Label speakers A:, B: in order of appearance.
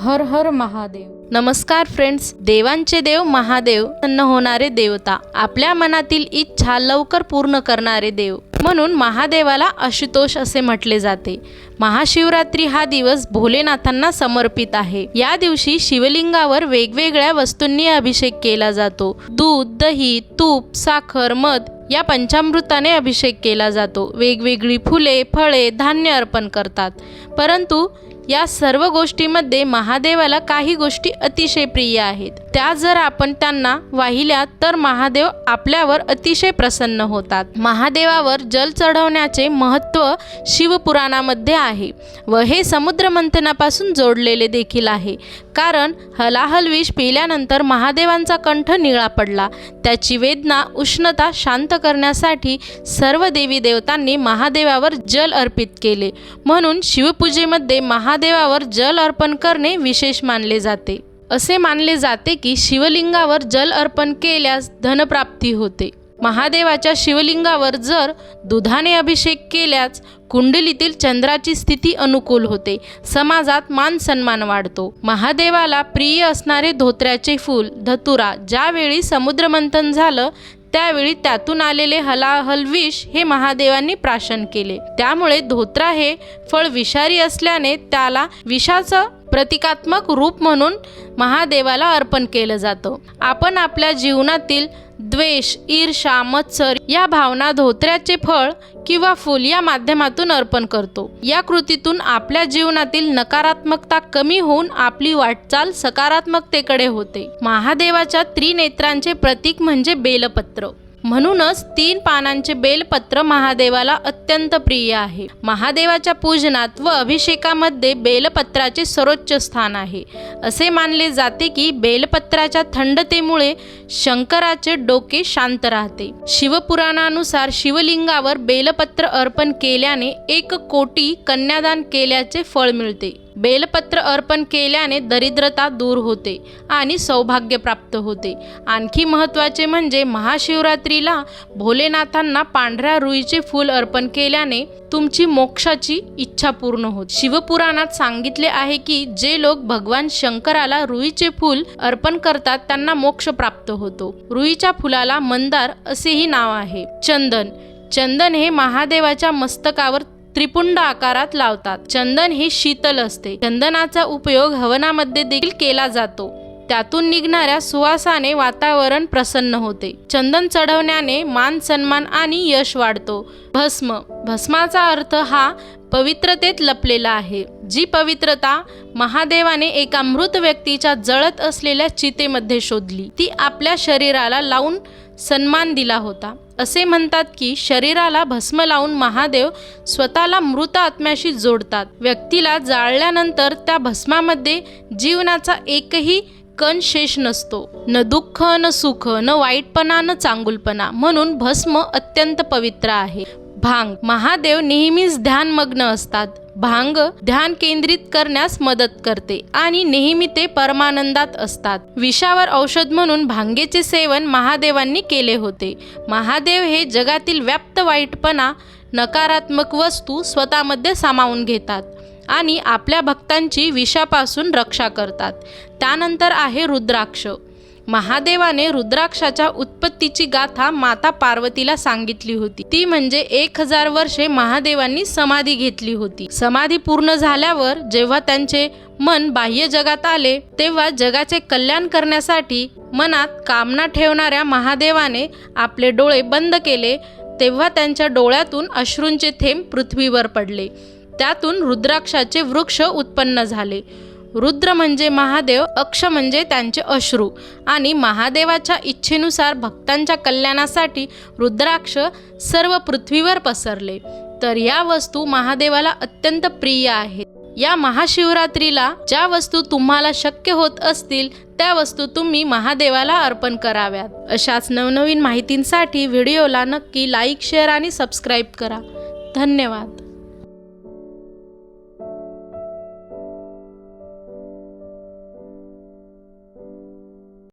A: हर हर महादेव. नमस्कार फ्रेंड्स देवांचे देव महादेव प्रसन्न होणारे देवता आपल्या मनातील इच्छा लवकर पूर्ण करणारे देव. म्हणून महादेवाला आशुतोष असे म्हटले जाते. महाशिवरात्री हा दिवस भोलेनाथांना समर्पित आहे. या दिवशी शिवलिंगावर वेगवेगळ्या वस्तूंनी अभिषेक केला जातो. दूध दही तूप साखर मध या पंचामृताने अभिषेक केला जातो. वेगवेगळी फुले फळे धान्य अर्पण करतात. परंतु या सर्व गोष्टीमध्ये महा महादेवाला काही गोष्टी अतिशय प्रिय आहेत. त्या जर आपण त्यांना वाहिल्या तर महादेव आपल्यावर अतिशय प्रसन्न होतात. महादेवावर जल चढवण्याचे महत्त्व शिवपुराणामध्ये आहे व हे समुद्र मंथनापासून जोडलेले देखील आहे. कारण हलाहल विष पिल्यानंतर महादेवांचा कंठ निळा पडला. त्याची वेदना उष्णता शांत करण्यासाठी सर्व देवी देवतांनी महादेवावर जल अर्पित केले. म्हणून शिवपूजेमध्ये महादेवावर जल अर्पण करणे विशेष मानले जाते. असे मानले जाते की शिवलिंगावर जल अर्पण केल्यास धनप्राप्ती होते. महादेवाच्या शिवलिंगावर जर दुधाने अभिषेक केल्यास कुंडलीतील चंद्राची स्थिती अनुकूल होते. समाजात मान सन्मान वाढतो. महादेवाला प्रिय असणारे धोत्र्याचे फूल धतुरा ज्यावेळी समुद्रमंथन झालं त्यावेळी त्यातून आलेले हलाहल विष हे महादेवांनी प्राशन केले. त्यामुळे धोत्रा हे फळ विषारी असल्याने त्याला विषाचं प्रतिकात्मक रूप म्हणून महादेवाला अर्पण केलं जातं. आपण आपल्या जीवनातील द्वेष ईर्षा मत्सर या भावना धोत्र्याचे फळ किंवा फूल या माध्यमातून अर्पण करतो. या कृतीतून आपल्या जीवनातील नकारात्मकता कमी होऊन आपली वाटचाल सकारात्मकतेकडे होते. महादेवाच्या त्रिनेत्रांचे प्रतीक म्हणजे बेलपत्र. म्हणूनच तीन पानांचे बेलपत्र महादेवाला अत्यंत प्रिय आहे. महादेवाच्या पूजनात व अभिषेकामध्ये बेलपत्राचे सर्वोच्च स्थान आहे. असे मानले जाते की बेलपत्राच्या थंडतेमुळे शंकराचे डोके शांत राहते. शिवपुराणानुसार शिवलिंगावर बेलपत्र अर्पण केल्याने एक कोटी कन्यादान केल्याचे फळ मिळते. बेलपत्र अर्पण केल्याने दरिद्रता दूर होते आणि सौभाग्य प्राप्त होते. आणखी महत्त्वाचे म्हणजे महाशिवरात्रीला भोलेनाथांना पांढऱ्या रुईचे फूल अर्पण केल्याने तुमची मोक्षाची इच्छा पूर्ण होते. शिवपुराणात सांगितले आहे की जे लोक भगवान शंकराला रुईचे फूल अर्पण करतात त्यांना मोक्ष प्राप्त होतो. रुईच्या फुलाला मंदार असेही नाव आहे. चंदन. चंदन हे महादेवाच्या मस्तकावर त्रिपुंड आकारात लावतात. चंदन हे शीतल असते. चंदनाचा उपयोग हवनामध्ये देखील केला जातो. त्यातून निघणाऱ्या सुवासाने वातावरण प्रसन्न होते. चंदन चढवण्याने मान सन्मान आणि यश वाढतो. भस्म. भस्माचा अर्थ हा पवित्रतेत लपलेला आहे. जी पवित्रता महादेवाने एका मृत व्यक्तीच्या जळत असलेल्या चितेमध्ये शोधली ती आपल्या शरीराला लावून सन्मान दिला होता. असे म्हणतात की शरीराला भस्म लावून महादेव स्वतःला मृत आत्म्याशी जोडतात. व्यक्तीला जाळल्यानंतर त्या भस्मामध्ये जीवनाचा एकही कण शेष नसतो. न दुःख न सुख न वाईटपणा न चांगुलपणा म्हणून भस्म अत्यंत पवित्र आहे. भांग. महादेव नेहमीच ध्यानमग्न असतात. भांग ध्यान केंद्रित करण्यास मदत करते आणि नेहमी ते परमानंदात असतात. विषावर औषध म्हणून भांगेचे सेवन महादेवांनी केले होते. महादेव हे जगातील व्याप्त वाईटपणा नकारात्मक वस्तू स्वतःमध्ये सामावून घेतात आणि आपल्या भक्तांची विषापासून रक्षा करतात. त्यानंतर आहे रुद्राक्ष. महादेवाने रुद्राक्षाच्या उत्पत्तीची गाथा माता पार्वतीला सांगितली होती. ती म्हणजे एक हजार वर्षे महादेवांनी समाधी घेतली होती. समाधी पूर्ण झाल्यावर जेव्हा त्यांचे मन बाह्य जगात आले तेव्हा जगाचे कल्याण करण्यासाठी मनात कामना ठेवणाऱ्या महादेवाने आपले डोळे बंद केले तेव्हा त्यांच्या डोळ्यातून अश्रूंचे थेंब पृथ्वीवर पडले. त्यातून रुद्राक्षाचे वृक्ष उत्पन्न झाले. रुद्र म्हणजे महादेव अक्ष म्हणजे त्यांचे अश्रू. आणि महादेवाच्या इच्छेनुसार भक्तांच्या कल्याणासाठी रुद्राक्ष सर्व पृथ्वीवर पसरले. तर या वस्तू महादेवाला अत्यंत प्रिय आहेत. या महाशिवरात्रीला ज्या वस्तू तुम्हाला शक्य होत असतील त्या वस्तू तुम्ही महादेवाला अर्पण कराव्यात. अशाच नवनवीन माहितींसाठी व्हिडिओला नक्की लाईक शेअर आणि सबस्क्राईब करा. धन्यवाद.